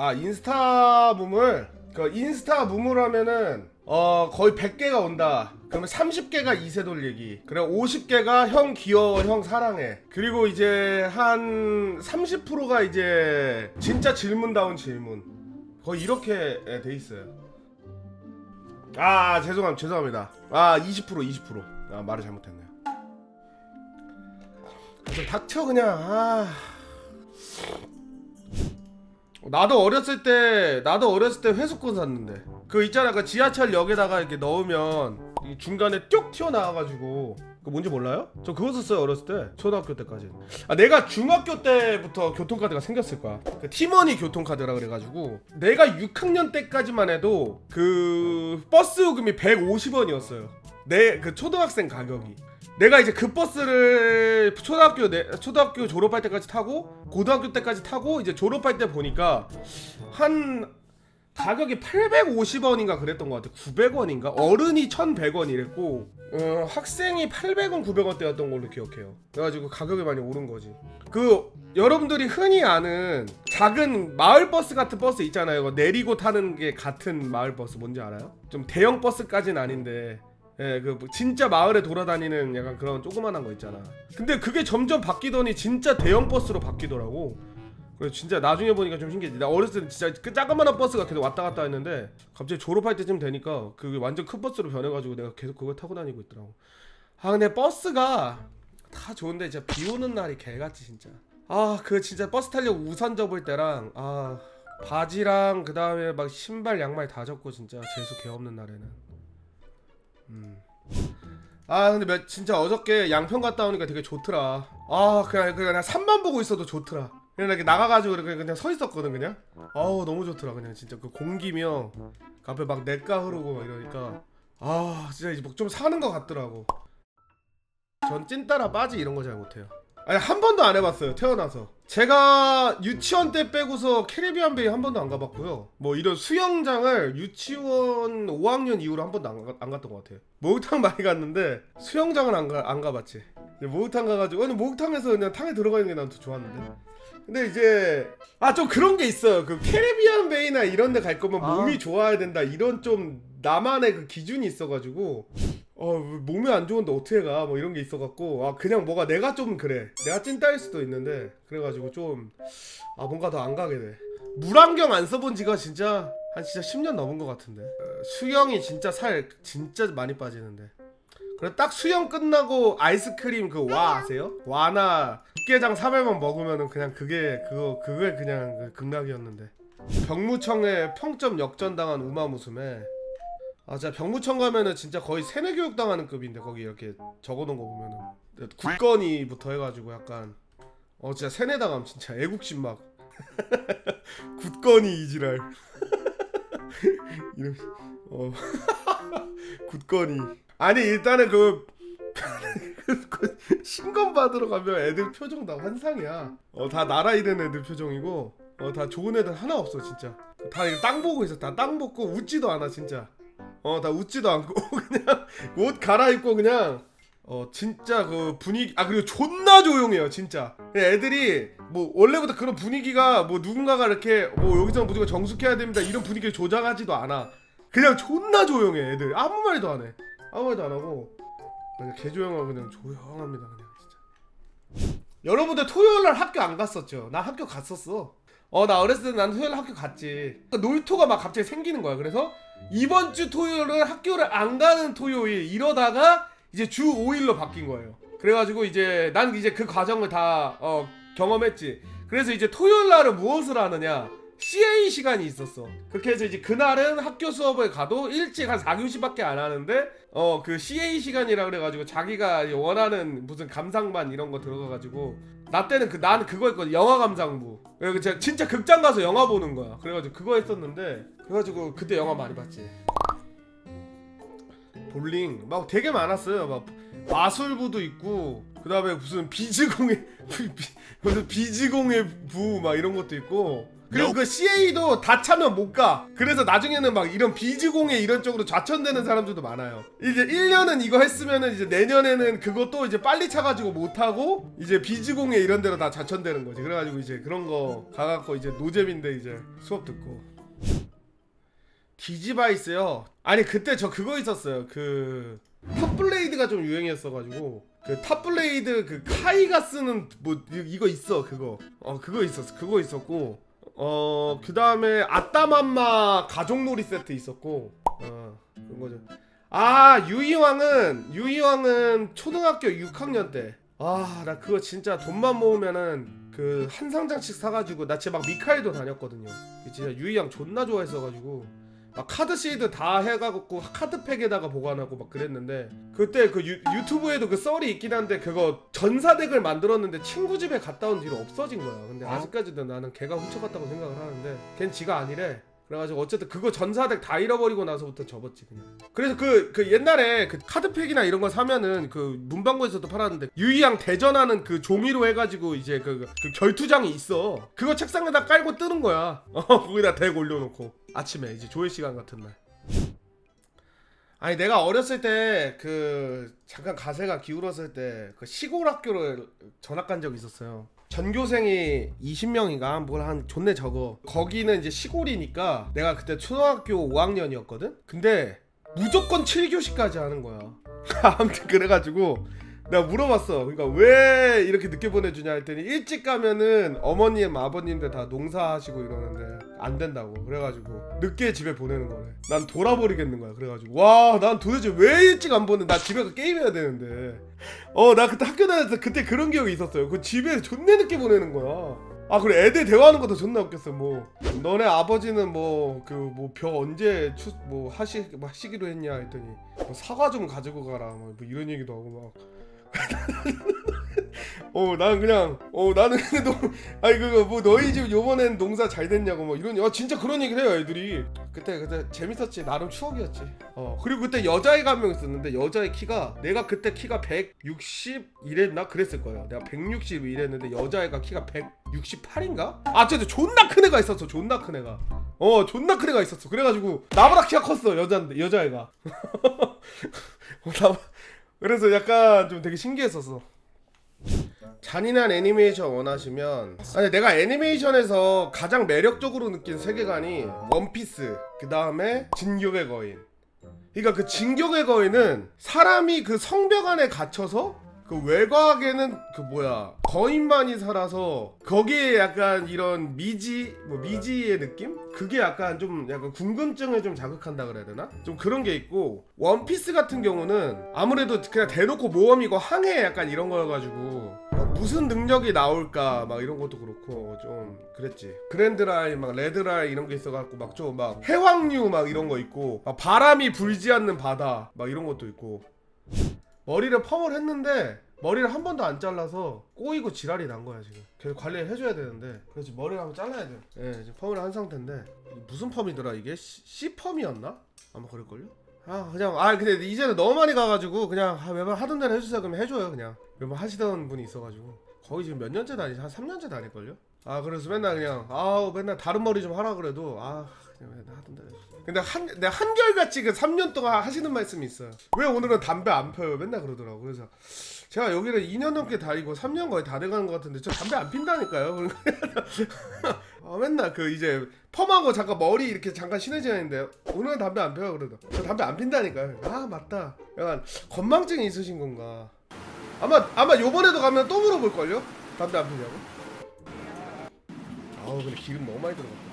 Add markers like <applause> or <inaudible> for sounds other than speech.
아 인스타 붐을 그 인스타 붐을 하면은 어 거의 100개가 온다. 그러면 30개가 이세 돌리기. 그래 50개가 형 귀여워 형 사랑해. 그리고 이제 한 30%가 이제 진짜 질문다운 질문. 거의 이렇게 예, 돼 있어요. 아 죄송합니다 죄송합니다. 아20% 20%. 아 말을 잘못했네요. 좀 닥쳐 그냥 아. 나도 어렸을 때 나도 어렸을 때 회수권 샀는데. 그 있잖아 그 지하철역에다가 이렇게 넣으면 이 중간에 쭉 튀어나와가지고. 그 뭔지 몰라요? 저 그거 썼어요 어렸을 때. 초등학교 때까지. 아 내가 중학교 때부터 교통카드가 생겼을 거야. 그 티머니 교통카드라 그래가지고. 내가 6학년 때까지만 해도 그 버스 요금이 150원이었어요. 내 그 초등학생 가격이 내가 이제 그 버스를 초등학교 내, 초등학교 졸업할 때까지 타고 고등학교 때까지 타고 이제 졸업할 때 보니까 한 가격이 850원인가 그랬던 것 같아. 900원인가? 어른이 1,100원 이랬고 어, 학생이 800원, 900원 대였던 걸로 기억해요. 그래가지고 가격이 많이 오른 거지. 그 여러분들이 흔히 아는 작은 마을 버스 같은 버스 있잖아요. 내리고 타는 게 같은 마을 버스 뭔지 알아요? 좀 대형 버스까지는 아닌데 예, 그 진짜 마을에 돌아다니는 약간 그런 조그만한 거 있잖아. 근데 그게 점점 바뀌더니 진짜 대형 버스로 바뀌더라고. 그래서 진짜 나중에 보니까 좀 신기해. 나 어렸을 때 진짜 그 작은 버스가 계속 왔다 갔다 했는데 갑자기 졸업할 때쯤 되니까 그게 완전 큰 버스로 변해가지고 내가 계속 그걸 타고 다니고 있더라고. 아 근데 버스가 다 좋은데 진짜 비 오는 날이 개같지 진짜. 아 그 진짜 버스 타려고 우산 접을 때랑 아 바지랑 그 다음에 막 신발 양말 다 접고 진짜 재수 개 없는 날에는. 음. 아 근데 몇, 진짜 어저께 양평 갔다 오니까 되게 좋더라. 아 그냥 그냥 산만 보고 있어도 좋더라. 그냥 이렇게 나가가지고 이렇게 그냥 서 있었거든 그냥. 아우 너무 좋더라 그냥 진짜 그 공기며 그 앞에 막 냇가 흐르고 막 이러니까 아 진짜 이제 뭐좀 사는 것 같더라고. 전 찐따라 빠지 이런 거 잘 못해요. 아니 한 번도 안 해봤어요 태어나서. 제가 유치원 때 빼고서 캐리비안 베이 한 번도 안 가봤고요. 뭐 이런 수영장을 유치원 5학년 이후로 한 번도 안, 가, 안 갔던 것 같아요. 목욕탕 <laughs> 많이 갔는데 수영장은 안, 가, 안 가봤지. 목욕탕 가가지고 아니 목욕탕에서 그냥 탕에 들어가 있는 게 난 더 좋았는데. 근데 이제 아 좀 그런 게 있어요. 그 캐리비안 베이나 이런 데 갈 거면 아. 몸이 좋아야 된다. 이런 좀 나만의 그 기준이 있어가지고 어 몸이 안 좋은데 어떻게 가? 뭐 이런 게 있어갖고 아 그냥 뭐가 내가 좀 그래. 내가 찐따일 수도 있는데 그래가지고 좀 아 뭔가 더 안 가게 돼. 물안경 안 써본 지가 진짜 한 진짜 10년 넘은 것 같은데 어, 수영이 진짜 살 진짜 많이 빠지는데 그래 딱 수영 끝나고 아이스크림 그 와 아세요? 와나 육개장 3회만 먹으면은 그냥 그게 그거 그게 그냥 그 극락이었는데 병무청에 평점 역전당한 우마무스메 아 진짜 병무청 가면은 진짜 거의 세뇌 교육 당하는 급인데 거기 이렇게 적어놓은 거 보면은. 굳건이부터 해가지고 약간 어 진짜 세뇌 당함 진짜. 애국심 막. <laughs> 굳건이 이지랄. <laughs> 이름 어. <laughs> 굳건이. 아니 일단은 그, 그 신검 받으러 가면 애들 표정 다 환상이야. 어 다 나라 잃은 애들 표정이고 어 다 좋은 애들 하나 없어 진짜. 다 땅 보고 있어. 다 땅 보고 웃지도 않아 진짜 어다 웃지도 않고 <laughs> 그냥 옷 갈아입고 그냥 어 진짜 그 분위기 아 그리고 존나 조용해요 진짜. 그냥 애들이 뭐 원래부터 그런 분위기가 뭐 누군가가 이렇게 뭐 여기서 누가 정숙해야 됩니다 이런 분위기를 조장하지도 않아. 그냥 존나 조용해 애들. 아무 말도 안해. 아무 말도 안 하고. 그냥 개조용하고 그냥 조용합니다 그냥 진짜. 여러분들 토요일 날 학교 안 갔었죠? 나 학교 갔었어. 어 나 어렸을 때 난 토요일 학교 갔지. 그러니까 놀토가 막 갑자기 생기는 거야. 그래서 이번 주 토요일은 학교를 안 가는 토요일 이러다가 이제 주 5일로 바뀐 거예요. 그래가지고 이제 난 이제 그 과정을 다 어, 경험했지. 그래서 이제 토요일 날은 무엇을 하느냐? CA 시간이 있었어. 그렇게 해서 이제 그날은 학교 수업을 가도 일찍 한 4교시밖에 안 하는데 어 그 CA 시간이라 그래가지고 자기가 원하는 무슨 감상반 이런 거 들어가가지고 나 때는 그 나는 그거 했거든 영화 감상부. 그래서 제가 진짜 극장 가서 영화 보는 거야. 그래가지고 그거 했었는데 그래가지고 그때 영화 많이 봤지. 볼링 막 되게 많았어요. 막 마술부도 있고 그 다음에 무슨 비즈공의 <laughs> 비- 무슨 비즈공의 부막 이런 것도 있고 그리고 그 CA도 다 차면 못 가. 그래서 나중에는 막 이런 비즈공예 이런 쪽으로 좌천되는 사람들도 많아요. 이제 1년은 이거 했으면은 이제 내년에는 그것도 이제 빨리 차가지고 못 하고 이제 비즈공예 이런 데로 다 좌천되는 거지. 그래가지고 이제 그런 거 가갖고 이제 노잼인데 이제 수업 듣고. 디지바이스요. 아니 그때 저 그거 있었어요. 그 탑블레이드가 좀 유행했어가지고 그 탑블레이드 그 카이가 쓰는 뭐 이- 이거 있어 그거. 어 그거 있었어. 그거 있었고 어 그 다음에 아따맘마 가족놀이 세트 있었고 어 그런 거죠. 아 유이왕은 유이왕은 초등학교 6학년 때. 아 나 그거 진짜 돈만 모으면은 그 한 상장씩 사가지고 나 진짜 막 미카엘도 다녔거든요. 진짜 유이왕 존나 좋아했어가지고 막 카드 시드 다 해가지고 카드팩에다가 보관하고 막 그랬는데 그때 그 유, 유튜브에도 그 썰이 있긴 한데 그거 전사덱을 만들었는데 친구 집에 갔다 온 뒤로 없어진 거야. 근데 아직까지도 나는 걔가 훔쳐갔다고 생각을 하는데 걘 지가 아니래 그래가지고 어쨌든 그거 전사덱 다 잃어버리고 나서부터 접었지 그냥. 그래서 그, 그 옛날에 그 카드팩이나 이런 거 사면은 그 문방구에서도 팔았는데 유이양 대전하는 그 종이로 해가지고 이제 그, 그 결투장이 있어. 그거 책상에다 깔고 뜨는 거야. <laughs> 어 거기다 덱 올려놓고. 아침에 이제 조회 시간 같은 날. 아니 내가 어렸을 때 그 잠깐 가세가 기울었을 때 그 시골 학교를 전학 간 적이 있었어요. 전교생이 20명인가 뭘한 존내 적어. 거기는 이제 시골이니까 내가 그때 초등학교 5학년이었거든. 근데 무조건 7교시까지 하는 거야. <laughs> 아무튼 그래가지고 내가 물어봤어. 그러니까 왜 이렇게 늦게 보내주냐 했더니 일찍 가면은 어머님 아버님들 다 농사하시고 이러는데 안 된다고. 그래가지고 늦게 집에 보내는 거래. 난 돌아버리겠는 거야. 그래가지고 와 난 도대체 왜 일찍 안 보내? 나 집에 가 게임해야 되는데. 어 나 그때 학교 다닐 때 그때 그런 기억이 있었어요. 그 집에 존내 늦게 보내는 거야. 아 그래 애들 대화하는 것도 존나 웃겼어 뭐 너네 아버지는 뭐 그 뭐 벼 언제 추 뭐 하시 뭐 하시기로 했냐 했더니 뭐 사과 좀 가지고 가라 뭐 이런 얘기도 하고 막 어, 나는 그냥, 어, 나는 <laughs> 그래도, 아니, 그거, 뭐, 너희 집 요번엔 농사 잘 됐냐고, 뭐, 이런, 아, 진짜 그런 얘기를 해요, 애들이. 그때, 그때, 재밌었지. 나름 추억이었지. 어, 그리고 그때 여자애가 한 명 있었는데, 여자애 키가, 내가 그때 키가 160 이랬나? 그랬을 거예요. 내가 160 이랬는데, 여자애가 키가 168인가? 아, 진짜 존나 큰 애가 있었어, 존나 큰 애가. 어, 존나 큰 애가 있었어. 그래가지고, 나보다 키가 컸어, 여자인데, 여자애가. <laughs> 어, 나, 그래서 약간 좀 되게 신기했었어. 잔인한 애니메이션 원하시면 아니 내가 애니메이션에서 가장 매력적으로 느낀 세계관이 원피스 그 다음에 진격의 거인 그러니까 그 진격의 거인은 사람이 그 성벽 안에 갇혀서 그 외곽에는 그 뭐야 거인만이 살아서 거기에 약간 이런 미지 뭐 미지의 느낌? 그게 약간 좀 약간 궁금증을 좀 자극한다 그래야 되나? 좀 그런 게 있고 원피스 같은 경우는 아무래도 그냥 대놓고 모험이고 항해 약간 이런 거여가지고 막 무슨 능력이 나올까 막 이런 것도 그렇고 좀 그랬지. 그랜드라인 막 레드라인 이런 게 있어갖고 막좀막 해왕류 막 이런 거 있고 막 바람이 불지 않는 바다 막 이런 것도 있고 머리를 펌을 했는데 머리를 한 번도 안 잘라서 꼬이고 지랄이 난 거야 지금. 계속 관리를 해줘야 되는데. 지금 머리를 한번 잘라야 돼요. 예 지금 펌을 한 상태인데. 무슨 펌이더라 이게? C, C 펌이었나? 아마 그럴걸요? 아 그냥 아 근데 이제는 너무 많이 가가지고 그냥 아, 매번 하던 대로 해주세요. 그러면 해줘요 그냥. 매번 하시던 분이 있어가지고. 거의 지금 몇 년째 다니지 한 3년째 다닐걸요? 아 그래서 맨날 그냥 아우 맨날 다른 머리 좀 하라 그래도 아 그냥 맨날 하던 대로 근데 한 내가 한결같이 그 3년 동안 하시는 말씀이 있어요 왜 오늘은 담배 안 펴요 맨날 그러더라고 그래서 제가 여기를 2년 넘게 다니고 3년 거의 다 돼가는 것 같은데 저 담배 안 핀다니까요. 아, <laughs> 맨날 그 이제 펌하고 잠깐 머리 이렇게 잠깐 신해지는데 오늘은 담배 안 펴요 그래도 저 담배 안 핀다니까요. 아 맞다. 약간 건망증이 있으신 건가? 아마 아마 요번에도 가면 또 물어볼 걸요? 담배 안 피냐고? 아우 근데 기름 너무 많이 들어갔다.